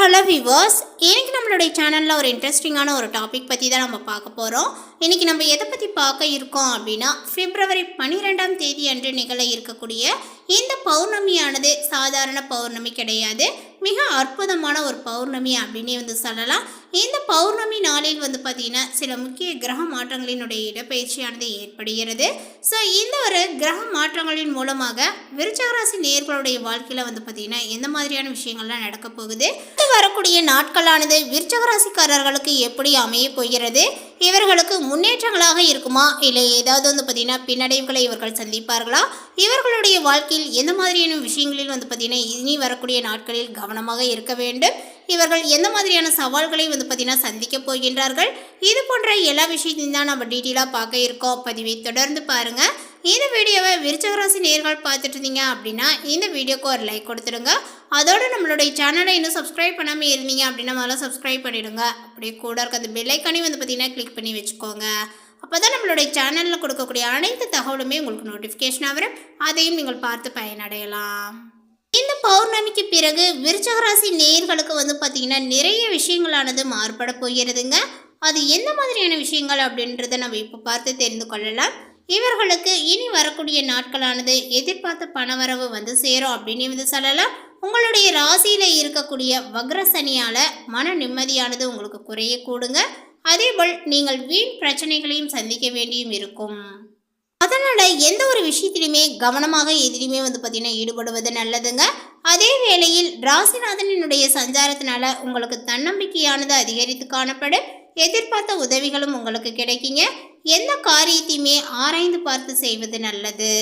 Hello viewers இன்னைக்கு நம்மளுடைய சேனலில் ஒரு இன்ட்ரெஸ்டிங்கான ஒரு டாபிக் பற்றி தான் நம்ம பார்க்க போகிறோம் இன்னைக்கு நம்ம எதை பற்றி பார்க்க இருக்கோம் அப்படின்னா பிப்ரவரி பன்னிரெண்டாம் தேதி அன்று நிகழ இருக்கக்கூடிய இந்த பௌர்ணமியானது சாதாரண பௌர்ணமி கிடையாது. மிக அற்புதமான ஒரு பௌர்ணமி அப்படின்னே வந்து சொல்லலாம். இந்த பௌர்ணமி நாளில் வந்து பார்த்திங்கன்னா சில முக்கிய கிரக மாற்றங்களினுடைய இடப்பெயர்ச்சியானது ஏற்படுகிறது. ஸோ இந்த ஒரு கிரக மாற்றங்களின் மூலமாக விருச்சகராசி நேர்களுடைய வாழ்க்கையில் வந்து பார்த்திங்கன்னா எந்த மாதிரியான விஷயங்கள்லாம் நடக்க போகுது? வரக்கூடிய நாட்களானது விருச்சகராசிக்காரர்களுக்கு எப்படி அமைய போகிறது? இவர்களுக்கு முன்னேற்றங்களாக இருக்குமா? இல்லை ஏதாவது வந்து பார்த்திங்கன்னா பின்னடைவுகளை இவர்கள் சந்திப்பார்களா? இவர்களுடைய வாழ்க்கையில் எந்த மாதிரியான விஷயங்களில் வந்து பார்த்திங்கன்னா இனி வரக்கூடிய நாட்களில் கவனமாக இருக்க வேண்டும்? இவர்கள் எந்த மாதிரியான சவால்களை வந்து பார்த்திங்கன்னா சந்திக்க போகின்றார்கள்? இது போன்ற எல்லா விஷயத்தையும் தான் நம்ம டீட்டெயிலாக பார்க்க இருக்கோம். பதிவை தொடர்ந்து பாருங்கள் இந்த வீடியோவை விருச்சகராசி நேர்கள் பார்த்துட்டு இருந்தீங்க அப்படின்னா இந்த வீடியோக்கு ஒரு லைக் கொடுத்துடுங்க. அதோட நம்மளுடைய சேனலை இன்னும் சப்ஸ்கிரைப் பண்ணாமல் இருந்தீங்க அப்படின்னா முதல்ல சப்ஸ்கிரைப் பண்ணிடுங்க. அப்படியே கூட இருக்க அந்த பெல்லைக்கானே வந்து பார்த்திங்கன்னா கிளிக் பண்ணி வச்சுக்கோங்க. அப்போ தான் நம்மளுடைய சேனலில் கொடுக்கக்கூடிய அனைத்து தகவலுமே உங்களுக்கு நோட்டிஃபிகேஷனாக வரும். அதையும் நீங்கள் பார்த்து பயனடையலாம். இந்த பௌர்ணமிக்கு பிறகு விருச்சகராசி நேர்களுக்கு வந்து பார்த்திங்கன்னா நிறைய விஷயங்களானது மாறுபட போகிறதுங்க. அது எந்த மாதிரியான விஷயங்கள் அப்படின்றத நம்ம இப்போ பார்த்து தெரிந்து கொள்ளலாம். இவர்களுக்கு இனி வரக்கூடிய நாட்களானது எதிர்பார்த்த பணவரவு வந்து சேரும் அப்படின்னு வந்து சொல்லலாம். உங்களுடைய ராசியில் இருக்கக்கூடிய வக்ரசனியால் மன நிம்மதியானது உங்களுக்கு குறைய கூடுங்க. அதேபோல் நீங்கள் வீண் பிரச்சனைகளையும் சந்திக்க வேண்டியும் இருக்கும். அதனால் எந்த ஒரு விஷயத்திலுமே கவனமாக எதிலுமே வந்து பார்த்திங்கன்னா ஈடுபடுவது நல்லதுங்க. அதே வேளையில் ராசிநாதனினுடைய சஞ்சாரத்தினால உங்களுக்கு தன்னம்பிக்கையானது அதிகரித்து காணப்படும். எதிர்பார்த்த உதவிகளும் உங்களுக்கு கிடைக்குங்க. எந்த காரியத்தையுமே ஆராய்ந்து பார்த்து செய்வது நல்லது.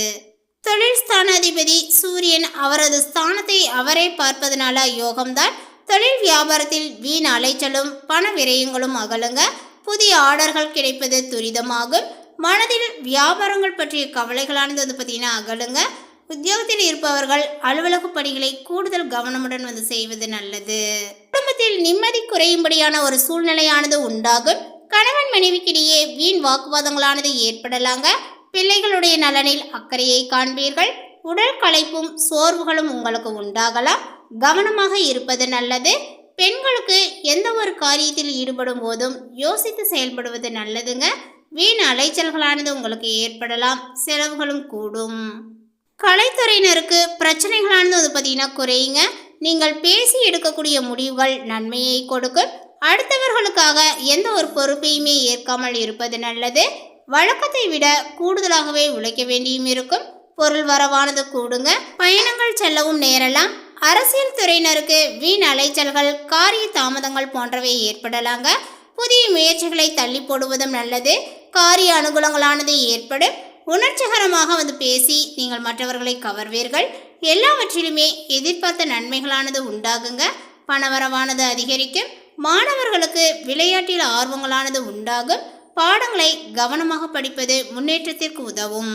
தொழில் ஸ்தானாதிபதி சூரியன் அவரது ஸ்தானத்தை அவரே பார்ப்பதனால யோகம்தான். தொழில் வியாபாரத்தில் வீண் அலைச்சலும் பண விரயங்களும் அகலுங்க. புதிய ஆர்டர்கள் கிடைப்பது துரிதமாகும். மனதில் வியாபாரங்கள் பற்றிய கவலைகளானது வந்து பார்த்தீங்கன்னா அகலுங்க. உத்தியோகத்தில் இருப்பவர்கள் அலுவலக பணிகளை கூடுதல் கவனமுடன் வந்து செய்வது நல்லது. குடும்பத்தில் நிம்மதி குறையும்படியான ஒரு சூழ்நிலையானது உண்டாகும். கணவன் மனைவிக்கிடையே வீண் வாக்குவாதங்களானது ஏற்படலாங்க. பிள்ளைகளுடைய நலனில் அக்கறையை காண்பீர்கள். உடல் களைப்பும் சோர்வுகளும் உங்களுக்கு உண்டாகலாம். கவனமாக இருப்பது நல்லது. பெண்களுக்கு எந்த ஒரு காரியத்தில் ஈடுபடும் போதும் யோசித்து செயல்படுவது நல்லதுங்க. வீண் அலைச்சல்களானது உங்களுக்கு ஏற்படலாம். செலவுகளும் கூடும். கலைத்துறையினருக்கு பிரச்சனைகளானது வந்து பார்த்தீங்கன்னா குறையுங்க. நீங்கள் பேசி எடுக்கக்கூடிய முடிவுகள் நன்மையை கொடுக்கும். அடுத்தவர்களுக்காக எந்த ஒரு பொறுப்பையுமே ஏற்காமல் இருப்பது நல்லது. வழக்கத்தை விட கூடுதலாகவே உழைக்க வேண்டியும் இருக்கும். பொருள் வரவானது கூடுங்க. பயணங்கள் செல்லவும் நேரலாம். அரசியல் துறையினருக்கு வீண் அலைச்சல்கள் காரிய தாமதங்கள் போன்றவை ஏற்படலாங்க. புதிய முயற்சிகளை தள்ளி போடுவதும் நல்லது. காரிய அனுகூலங்களானது ஏற்படும். உணர்ச்சிகரமாக வந்து பேசி நீங்கள் மற்றவர்களை கவர்வீர்கள். எல்லாவற்றிலுமே எதிர்பார்த்த நன்மைகளானது உண்டாகுங்க. பணவரவானது அதிகரிக்கும். மாணவர்களுக்கு விளையாட்டில் ஆர்வங்களானது உண்டாகும். பாடங்களை கவனமாக படிப்பது முன்னேற்றத்திற்கு உதவும்.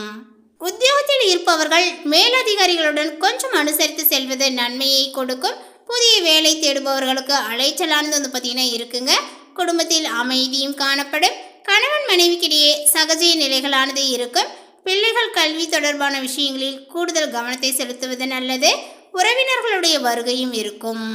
உத்தியோகத்தில் இருப்பவர்கள் மேலதிகாரிகளுடன் கொஞ்சம் அனுசரித்து செல்வது நன்மையை கொடுக்கும். புதிய வேலை தேடுபவர்களுக்கு அலைச்சலானது வந்து பார்த்தீங்கன்னா இருக்குங்க. குடும்பத்தில் அமைதியும் காணப்படும். கணவன் மனைவிக்கிடையே சகஜ நிலைகளானது இருக்கும். பிள்ளைகள் கல்வி தொடர்பான விஷயங்களில் கூடுதல் கவனத்தை செலுத்துவது நல்லது. உறவினர்களுடைய வருகையும் இருக்கும்.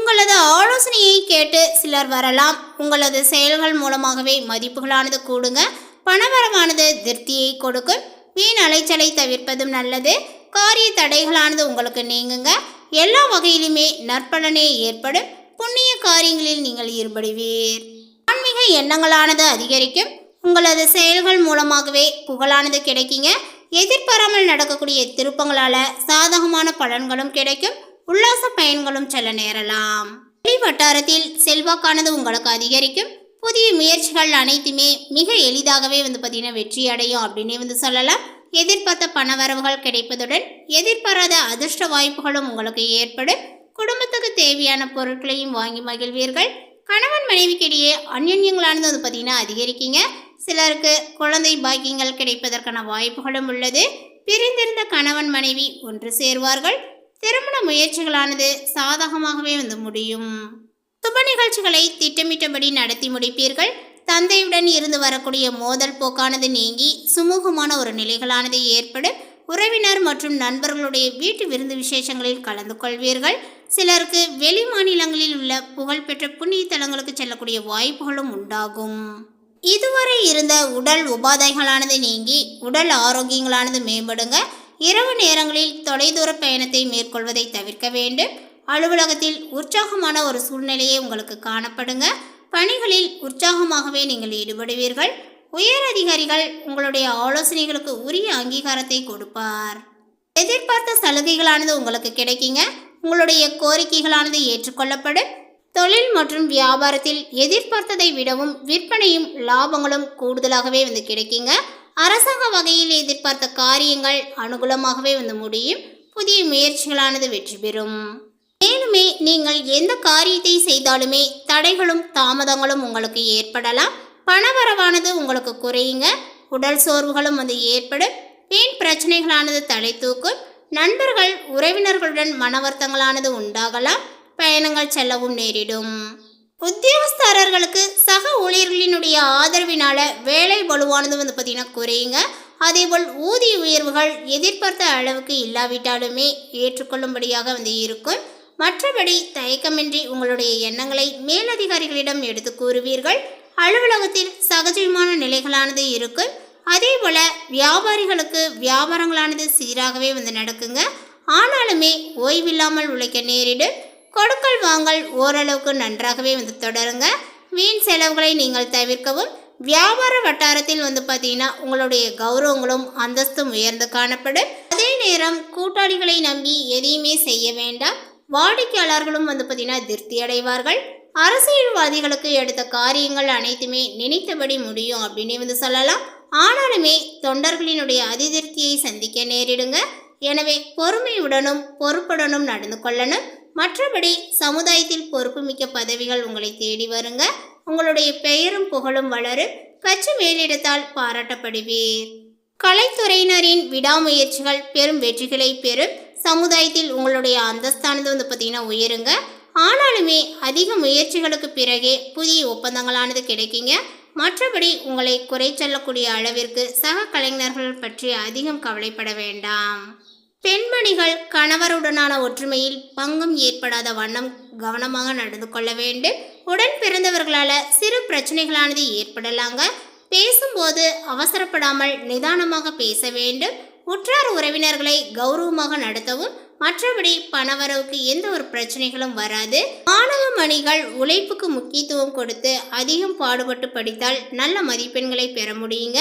உங்களது ஆலோசனையை கேட்டு சிலர் வரலாம். உங்களது செயல்கள் மூலமாகவே மதிப்புகளானது கூடுங்க. பணவரவானது திருப்தியை கொடுக்கும். வீண் அலைச்சலை தவிர்ப்பதும் நல்லது. காரிய தடைகளானது உங்களுக்கு நீங்குங்க. எல்லா வகையிலுமே நற்பலனே ஏற்படும். புண்ணிய காரியங்களில் நீங்கள் ஈடுபடுவீர். ஆன்மீக எண்ணங்களானது அதிகரிக்கும். உங்களது செயல்கள் மூலமாகவே புகழானது கிடைக்குங்க. எதிர்பாராமல் நடக்கக்கூடிய திருப்பங்களால் சாதகமான பலன்களும் கிடைக்கும். உல்லாச பயன்களும் செல்ல நேரலாம். வெளி வட்டாரத்தில் செல்வாக்கானது உங்களுக்கு அதிகரிக்கும். புதிய முயற்சிகள் அனைத்துமே மிக எளிதாகவே வந்து பார்த்தீங்கன்னா வெற்றி அடையும் அப்படின்னே வந்து சொல்லலாம். எதிர்பார்த்த பணவரவுகள் கிடைப்பதுடன் எதிர்பாராத அதிர்ஷ்ட வாய்ப்புகளும் உங்களுக்கு ஏற்படும். குடும்பத்துக்கு தேவையான பொருட்களையும் வாங்கி மகிழ்வீர்கள். கணவன் மனைவிக்கிடையே அந்யோன்யங்களானது வந்து பார்த்தீங்கன்னா அதிகரிக்குங்க. சிலருக்கு குழந்தை பாக்கியங்கள் கிடைப்பதற்கான வாய்ப்புகளும் உள்ளது. பிரிந்திருந்த கணவன் மனைவி ஒன்று சேர்வார்கள். திருமண முயற்சிகளானது சாதகமாகவே வந்து முடியும். சுப நிகழ்ச்சிகளை திட்டமிட்டபடி நடத்தி முடிப்பீர்கள். தந்தையுடன் இருந்து வரக்கூடிய மோதல் போக்கானது நீங்கி சுமூகமான ஒரு நிலைகளானது ஏற்படும் உறவினர் மற்றும் நண்பர்களுடைய வீட்டு விருந்து விசேஷங்களில் கலந்து கொள்வீர்கள். சிலருக்கு வெளி மாநிலங்களில் உள்ள புகழ்பெற்ற புண்ணிய தலங்களுக்கு செல்லக்கூடிய வாய்ப்புகளும் உண்டாகும். இதுவரை இருந்த உடல் உபாதைகளானது நீங்கி உடல் ஆரோக்கியங்களானது மேம்படுங்க. இரவு நேரங்களில் தொலைதூர பயணத்தை மேற்கொள்வதை தவிர்க்க வேண்டும். அலுவலகத்தில் உற்சாகமான ஒரு சூழ்நிலையே உங்களுக்கு காணப்படுங்க. பணிகளில் உற்சாகமாகவே நீங்கள் ஈடுபடுவீர்கள். உயர் அதிகாரிகள் உங்களுடைய ஆலோசனைகளுக்கு உரிய அங்கீகாரத்தை கொடுப்பார். எதிர்பார்த்த சலுகைகளானது உங்களுக்கு கிடைக்குங்க. உங்களுடைய கோரிக்கைகளானது ஏற்றுக்கொள்ளப்படும். தொழில் மற்றும் வியாபாரத்தில் எதிர்பார்த்ததை விடவும் விற்பனையும் லாபங்களும் கூடுதலாகவே வந்து கிடைக்குங்க. அரசாங்க வகையில் எதிர்பார்த்த காரியங்கள் அனுகூலமாகவே வந்து முடியும். புதிய முயற்சிகளானது வெற்றி பெறும். மேலுமே நீங்கள் எந்த காரியத்தை செய்தாலுமே தடைகளும் தாமதங்களும் உங்களுக்கு ஏற்படலாம். பணவரவானது உங்களுக்கு குறையுங்க. உடல் சோர்வுகளும் வந்து ஏற்படும். வீண் பிரச்சனைகளானது தலை தூக்கும். நண்பர்கள் உறவினர்களுடன் மனவர்த்தங்களானது உண்டாகலாம். பயணங்கள் செல்லவும் நேரிடும். உத்தியோகஸ்தாரர்களுக்கு சக ஊழியர்களினுடைய ஆதரவினால வேலை வலுவானது வந்து பார்த்தீங்கன்னா குறையுங்க. அதேபோல் ஊதிய உயர்வுகள் எதிர்பார்த்த அளவுக்கு இல்லாவிட்டாலுமே ஏற்றுக்கொள்ளும்படியாக வந்து இருக்கும். மற்றபடி தயக்கமின்றி உங்களுடைய எண்ணங்களை மேலதிகாரிகளிடம் எடுத்து கூறுவீர்கள். அலுவலகத்தில் சகஜமான நிலைகளானது இருக்கும். அதே போல வியாபாரிகளுக்கு வியாபாரங்களானது சீராகவே வந்து நடக்குங்க. ஆனாலுமே ஓய்வில்லாமல் உழைக்க நேரிடும். கொடுக்கல் வாங்கல் ஓரளவுக்கு நன்றாகவே வந்து தொடருங்க. வீண் செலவுகளை நீங்கள் தவிர்க்கவும். வியாபார வட்டாரத்தில் வந்து பார்த்தீங்கன்னா உங்களுடைய கௌரவங்களும் அந்தஸ்தும் உயர்ந்து காணப்படும். அதே நேரம் கூட்டாளிகளை நம்பி எதையுமே செய்ய வேண்டாம். வாடிக்கையாளர்களும் வந்து பார்த்தீங்கன்னா திருப்தி அடைவார்கள். அரசியல்வாதிகளுக்கு எடுத்த காரியங்கள் அனைத்துமே நினைத்தபடி முடியும் அப்படின்னு வந்து சொல்லலாம். ஆனாலுமே தொண்டர்களினுடைய அதிருப்தியை சந்திக்க நேரிடுங்க. எனவே பொறுமையுடனும் பொறுப்புடனும் நடந்து கொள்ளணும். மற்றபடி சமுதாயத்தில் பொறுப்புமிக்க பதவிகள் உங்களை தேடி வருங்க. உங்களுடைய பெயரும் புகழும் வளரும் கட்சி மேலிடத்தால் பாராட்டப்படுவீர். கலைத்துறையினரின் விடாமுயற்சிகள் பெரும் வெற்றிகளை பெறும். சமுதாயத்தில் உங்களுடைய அந்தஸ்தானது வந்து பார்த்தீங்கன்னா உயருங்க. ஆனாலுமே அதிக முயற்சிகளுக்கு பிறகே புதிய ஒப்பந்தங்களானது கிடைக்குங்க. மற்றபடி உங்களை குறை சொல்லக்கூடிய அளவிற்கு சக கலைஞர்கள் பற்றி அதிகம் கவலைப்பட வேண்டாம். பெண்மணிகள் கணவருடனான ஒற்றுமையில் பங்கம் ஏற்படாத வண்ணம் கவனமாக நடந்து கொள்ள வேண்டும். உடன் பிறந்தவர்களால் சிறு பிரச்சனைகளானது ஏற்படலாங்க. பேசும்போது அவசரப்படாமல் நிதானமாக பேச வேண்டும். உற்றார் உறவினர்களை கௌரவமாக நடத்தவும் மற்றபடி பணவரவுக்கு எந்த ஒரு பிரச்சனைகளும் வராது. மாணவ மணிகள் உழைப்புக்கு முக்கியத்துவம் கொடுத்து அதிகம் பாடுபட்டு படித்தால் நல்ல மதிப்பெண்களை பெற முடியுங்க.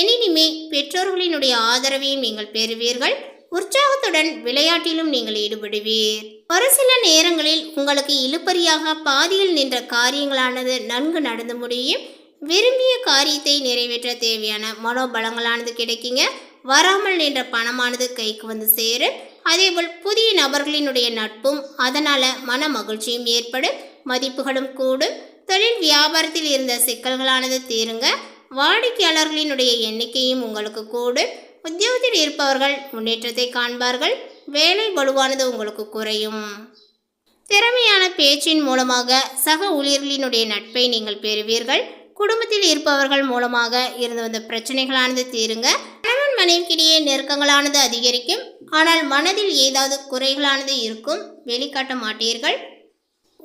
எனினுமே பெற்றோர்களினுடைய ஆதரவையும் நீங்கள் பெறுவீர்கள். உற்சாகத்துடன் விளையாட்டிலும் நீங்கள் ஈடுபடுவீர். ஒரு சில நேரங்களில் உங்களுக்கு இழுப்பறியாக பாதியில் நின்ற காரியங்களானது நன்கு நடந்து முடியும். விரும்பிய காரியத்தை நிறைவேற்ற தேவையான மனோபலங்களானது கிடைக்குங்க. வராமல் நின்ற பணமானது கைக்கு வந்து சேரும். அதேபோல் புதிய நபர்களினுடைய நட்பும் அதனால் மன மகிழ்ச்சியும் ஏற்படும். மதிப்புகளும் கூடும். தொழில் வியாபாரத்தில் இருந்த சிக்கல்களானது தீருங்க. வாடிக்கையாளர்களினுடைய எண்ணிக்கையும் உங்களுக்கு கூடும். உத்தியோகத்தில் இருப்பவர்கள் முன்னேற்றத்தை காண்பார்கள். வேலை வலுவானது உங்களுக்கு குறையும். திறமையான பேச்சின் மூலமாக சக ஊழியர்களினுடைய நட்பை நீங்கள் பெறுவீர்கள். குடும்பத்தில் இருப்பவர்கள் மூலமாக இருந்து வந்த பிரச்சனைகளானது தீருங்க. கணவன் மனைவிக்கிடையே நெருக்கங்களானது அதிகரிக்கும். ஆனால் மனதில் ஏதாவது குறைகளானது இருக்கும். வெளிக்காட்ட மாட்டீர்கள்.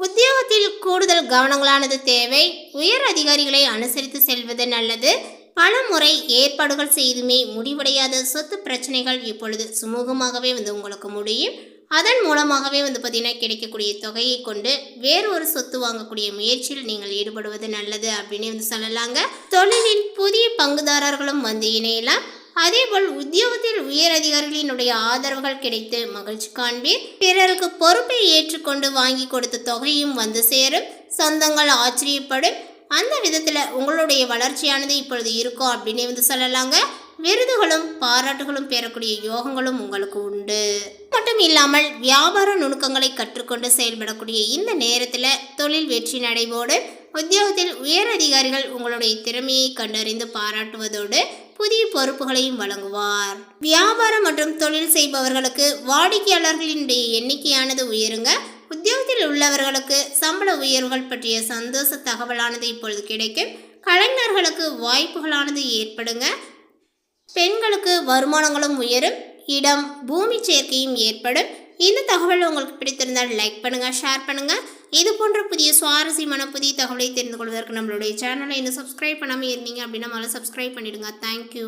உத்தியோகத்தில் கூடுதல் கவனங்களானது தேவை. உயர் அதிகாரிகளை அனுசரித்து செல்வது நல்லது. பல முறை ஏற்பாடுகள் செய்துமே முடிவடையாத சொத்து பிரச்சனைகள் இப்பொழுது சுமூகமாகவே வந்து உங்களுக்கு முடியும். அதன் மூலமாகவே வந்து பார்த்தீங்கன்னா கிடைக்கக்கூடிய தொகையை கொண்டு வேறு ஒரு சொத்து வாங்கக்கூடிய முயற்சியில் நீங்கள் ஈடுபடுவது நல்லது அப்படின்னு வந்து சொல்லலாங்க. தொழிலில் புதிய பங்குதாரர்களும் வந்து இணையலாம். அதேபோல் உத்தியோகத்தில் உயர் அதிகாரிகளினுடைய ஆதரவுகள் கிடைத்து மகிழ்ச்சி காண்பீர். பிறருக்கு பொறுப்பை ஏற்றுக்கொண்டு வாங்கி கொடுத்த தொகையும் வந்து சேரும். சொந்தங்கள் ஆச்சரியப்படும். அந்த விதத்தில் உங்களுடைய வளர்ச்சியானது இப்பொழுது இருக்கும் அப்படின்னு வந்து சொல்லலாங்க. விருதுகளும் பாராட்டுகளும் பெறக்கூடிய யோகங்களும் உங்களுக்கு உண்டு. மட்டும் இல்லாமல் வியாபார நுணுக்கங்களை கற்றுக்கொண்டு செயல்படக்கூடிய இந்த நேரத்தில் தொழில் வெற்றி நடைபோடு உத்தியோகத்தில் உயர் அதிகாரிகள் உங்களுடைய திறமையை கண்டறிந்து பாராட்டுவதோடு புதிய பொறுப்புகளையும் வழங்குவார். வியாபாரம் மற்றும் தொழில் செய்பவர்களுக்கு வாடிக்கையாளர்களினுடைய எண்ணிக்கையானது உயருங்க. உத்தியோகத்தில் உள்ளவர்களுக்கு சம்பள உயர்வுகள் பற்றிய சந்தோஷ தகவலானது இப்பொழுது கிடைக்கும். கலைஞர்களுக்கு வாய்ப்புகளானது ஏற்படுங்க. பெண்களுக்கு வருமானங்களும் உயரும். இடம் பூமி சேர்க்கையும் ஏற்படும். இந்த தகவல் உங்களுக்கு பிடித்திருந்தால் லைக் பண்ணுங்கள் ஷேர் பண்ணுங்கள் இது போன்ற புதிய சுவாரஸ்யமான புதிய தகவலை தெரிந்து கொள்வதற்கு நம்மளுடைய சேனலை இன்னும் சப்ஸ்கிரைப் பண்ணாமல் இருந்தீங்க அப்படின்னா முதல்ல சப்ஸ்கிரைப் பண்ணிடுங்க. தேங்க்யூ